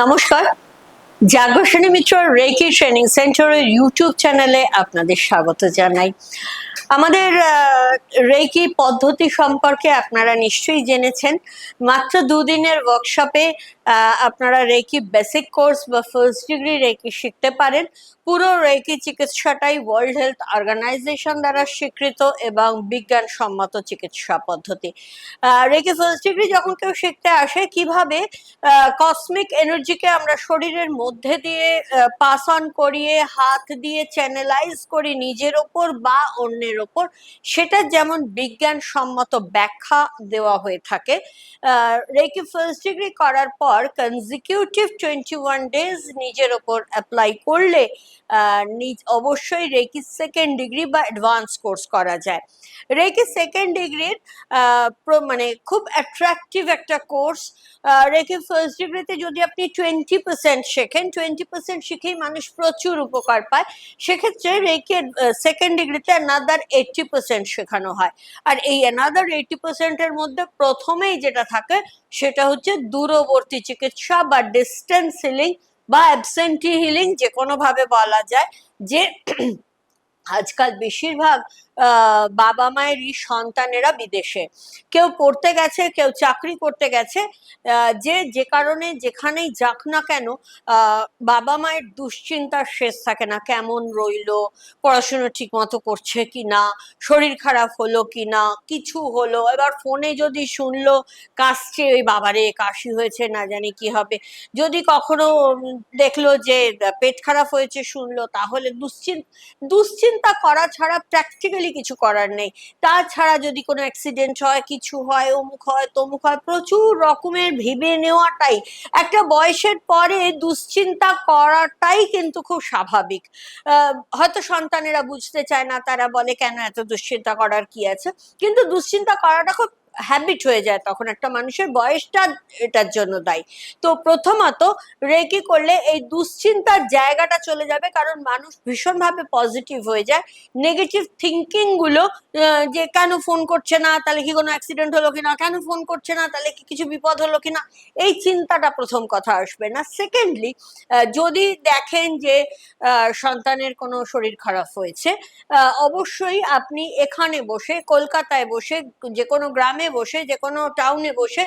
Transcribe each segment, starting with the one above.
নমস্কার। Jagraseni Mitra reiki training সেন্টারের YouTube চ্যানেলে আপনাদের স্বাগত জানাই। আমাদের রেকি পদ্ধতি সম্পর্কে আপনারা নিশ্চয়ই জেনেছেন। মাত্র দুদিনের ওয়ার্কশপে আপনারা রেকি বেসিক কোর্স বা ফার্স্ট ডিগ্রি রেকি শিখতে পারেন। পুরো রেকি চিকিৎসাটাই ওয়ার্ল্ড হেলথ অর্গানাইজেশন দ্বারা স্বীকৃত এবং বিজ্ঞানসম্মত চিকিৎসা পদ্ধতি। রেকি ফার্স্ট ডিগ্রি যখন কেউ শিখতে আসে, কীভাবে কসমিক এনার্জিকে আমরা শরীরের মধ্যে দিয়ে পাস অন করিয়ে, হাত দিয়ে চ্যানেলাইজ করি নিজের ওপর বা অন্যের ওপর সেটা যেমন বিজ্ঞানসম্মত ব্যাখ্যা দেওয়া হয়ে থাকে রেকি ফার্স্ট ডিগ্রি করার পর কনজিকিউটিভ টোয়েন্টি ওয়ান ডেজ নিজের ওপর অ্যাপ্লাই করলে অবশ্যই রেকি সেকেন্ড ডিগ্রি বা অ্যাডভান্স কোর্স করা যায়। রেকি সেকেন্ড ডিগ্রির মানে খুব অ্যাট্রাকটিভ একটা কোর্স রেখে ফার্স্ট ডিগ্রিতে যদি আপনি টোয়েন্টি পার্সেন্ট শেখেন টোয়েন্টি পার্সেন্ট শিখেই মানুষ প্রচুর উপকার পায়, সেক্ষেত্রে রেখে সেকেন্ড ডিগ্রিতে অ্যানাদার এইটটি পার্সেন্ট শেখানো হয়। আর এই অ্যানাদার এইটটি পার্সেন্টের মধ্যে প্রথমেই যেটা থাকে, সেটা হচ্ছে দূরবর্তী চিকিৎসা বা ডিস্টেন্স হিলিং বা অ্যাবসেন্টি হিলিং যে কোনোভাবে বলা যায়। যে আজকাল বেশিরভাগ বাবা মায়েরই সন্তানেরা বিদেশে। কেউ পড়তে গেছে, কেউ চাকরি করতে গেছে যে যে কারণে যেখানেই যাক না কেন বাবা মায়ের দুশ্চিন্তার শেষ থাকে না, কেমন রইল, পড়াশুনো ঠিক মতো করছে কি না শরীর খারাপ হলো কি না কিছু হলো, এবার ফোনে যদি শুনলো, কাশছে, ওই বাবারে, কাশি হয়েছে, না জানি কি হবে। যদি কখনো দেখল যে, পেট খারাপ হয়েছে, শুনলো, তাহলে দুশ্চিন্তা দুশ্চিন্তা করা ছাড়া প্র্যাকটিক্যালি কিছু করার নেই। তাছাড়া যদি কোনো অ্যাক্সিডেন্ট হয়, কিছু হয়, অমুক হয়, তমুক হয়, প্রচুর রকমের ভেবে নেওয়াটাই, একটা বয়সের পরে দুশ্চিন্তা করাটাই কিন্তু খুব স্বাভাবিক। হয়তো সন্তানেরা বুঝতে চায় না, তারা বলে, কেন এত দুশ্চিন্তা করার কি আছে? কিন্তু দুশ্চিন্তা করাটা খুব হ্যাবিট হয়ে যায়, তখন একটা মানুষের বয়সটা এটার জন্য দায়ী। তো প্রথমত রেকি করলে এই দুশ্চিন্তার জায়গাটা চলে যাবে, কারণ মানুষ ভীষণভাবে পজিটিভ হয়ে যায়। নেগেটিভ থিঙ্কিংগুলো যে কেন ফোন করছে না, তাহলে কি কোনো অ্যাক্সিডেন্ট হলো কিনা, কেন ফোন করছে না, তাহলে কি কিছু বিপদ হলো কিনা, এই চিন্তাটা প্রথম কথা আসবে না। সেকেন্ডলি যদি দেখেন যে সন্তানের কোনো শরীর খারাপ হয়েছে অবশ্যই আপনি এখানে বসে, কলকাতায় বসে, যে কোনো গ্রামে বসে, যে কোনো টাউনে বসে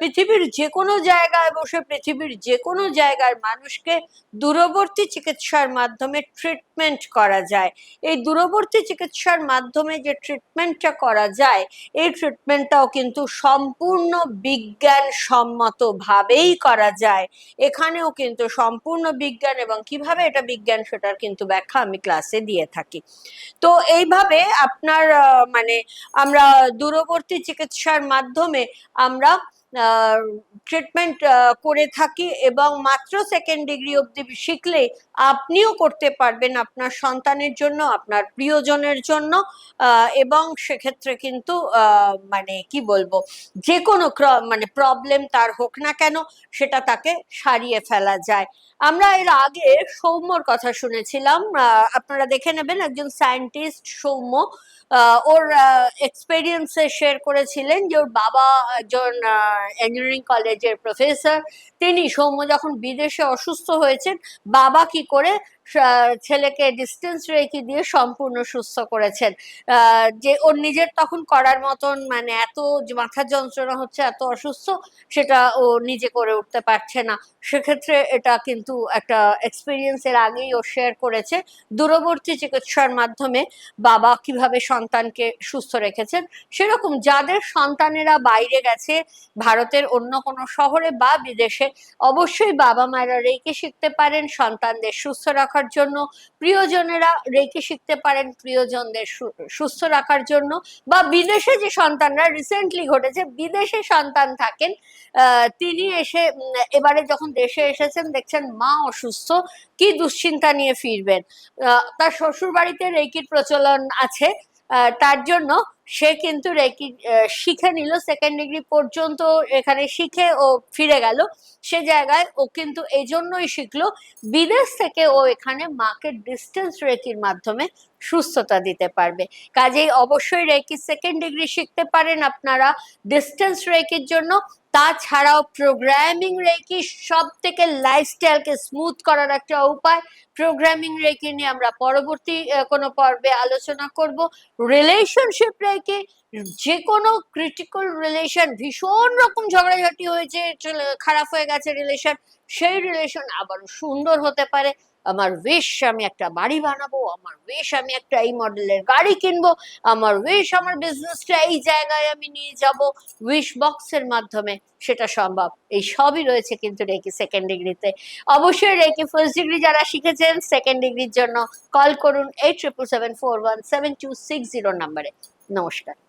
পৃথিবীর যে কোনো জায়গায় বসে পৃথিবীর যে কোনো জায়গার মানুষকে দূরবর্তী চিকিৎসার মাধ্যমে ট্রিটমেন্ট করা যায়। এই দূরবর্তী চিকিৎসার মাধ্যমে যে ট্রিটমেন্টটা করা যায়, এই ট্রিটমেন্টটাও কিন্তু সম্পূর্ণ বিজ্ঞানসম্মত ভাবেই করা যায়। এখানেও কিন্তু সম্পূর্ণ বিজ্ঞান এবং কীভাবে এটা বিজ্ঞান সেটার কিন্তু ব্যাখ্যা আমি ক্লাসে দিয়ে থাকি। তো এইভাবে আপনার মানে আমরা দূরবর্তী চিকিৎসার মাধ্যমে আমরা ট্রিটমেন্ট করে থাকি এবং মাত্র সেকেন্ড ডিগ্রি অবধি শিখলে আপনিও করতে পারবেন আপনার সন্তানের জন্য, আপনার প্রিয়জনের জন্য এবং সেক্ষেত্রে কিন্তু মানে কি বলব যে কোনো মানে প্রবলেম তার হোক না কেন, সেটা তাকে সারিয়ে ফেলা যায়। আমরা এর আগে সৌম্যর কথা শুনেছিলাম আপনারা দেখে নেবেন একজন সায়েন্টিস্ট সৌম্য ওর এক্সপেরিয়েন্সে শেয়ার করেছিলেন যে ওর বাবা একজন ইঞ্জিনিয়ারিং কলেজের প্রফেসর তিনি সৌম্য যখন বিদেশে অসুস্থ হয়েছেন বাবা কি করে ছেলেকে ডিস্টেন্স রেখে দিয়ে সম্পূর্ণ সুস্থ করেছেন। যে ওর নিজের তখন করার মতন মানে এত মাথার যন্ত্রণা হচ্ছে, এত অসুস্থ, সেটা ও নিজে করে উঠতে পারছে না। সেক্ষেত্রে এটা কিন্তু একটা এক্সপিরিয়েন্স এর আগেই ও শেয়ার করেছে। দূরবর্তী চিকিৎসার মাধ্যমে বাবা কীভাবে সন্তানকে সুস্থ রেখেছেন, সেরকম যাদের সন্তানেরা বাইরে গেছে, ভারতের অন্য কোনো শহরে বা বিদেশে, অবশ্যই বাবা মায়েরা রেখে শিখতে পারেন সন্তানদের সুস্থ রাখার জন্য, প্রিয়জনেরা রেখে শিখতে পারেন প্রিয়জনদের সুস্থ রাখার জন্য। বা বিদেশে যে সন্তানরা রিসেন্টলি ঘটেছে, বিদেশে সন্তান থাকেন তিনি এসে এবারে যখন দেশে এসেছেন, দেখছেন মা অসুস্থ, কি দুশ্চিন্তা নিয়ে ফিরবেন। তার শ্বশুর বাড়িতে রেকির প্রচলন আছে তার জন্য সে কিন্তু রেকি শিখে নিল সেকেন্ড ডিগ্রি পর্যন্ত এখানে শিখে ও ফিরে গেল। সে জায়গায় ও কিন্তু এই জন্যই শিখলো, বিদেশ থেকে ও এখানে মাকে ডিস্টেন্স রেকির মাধ্যমে সুস্থতা দিতে পারবে। কাজেই অবশ্যই রেকি সেকেন্ড ডিগ্রি শিখতে পারেন আপনারা ডিস্টেন্স রেকির জন্য। তাছাড়াও প্রোগ্রামিং রেকি সব থেকে লাইফস্টাইলকে স্মুথ করার একটা উপায়। প্রোগ্রামিং রেকি নিয়ে আমরা পরবর্তী কোনো পর্বে আলোচনা করব। রিলেশনশিপ রেকি যে কোনো ক্রিটিক্যাল রিলেশন ভীষণ রকম ঝগড়াঝাটি হয়েছে খারাপ হয়ে গেছে রিলেশন সেই রিলেশন আবারও সুন্দর হতে পারে। আমার উইশ আমি একটা বাড়ি বানাবো, আমার উইশ আমি একটা এই মডেলের গাড়ি কিনবো, আমার উইশ আমার বিজনেসটা এই জায়গায় আমি নিয়ে যাব। উইশ বক্সের মাধ্যমে সেটা সম্ভব। এই সবই রয়েছে কিন্তু রেকি সেকেন্ড ডিগ্রিতে অবশ্যই রেকি ফার্স্ট ডিগ্রি যারা শিখেছেন সেকেন্ড ডিগ্রির জন্য কল করুন eight triple seven four one seven two six zero নাম্বারে নমস্কার।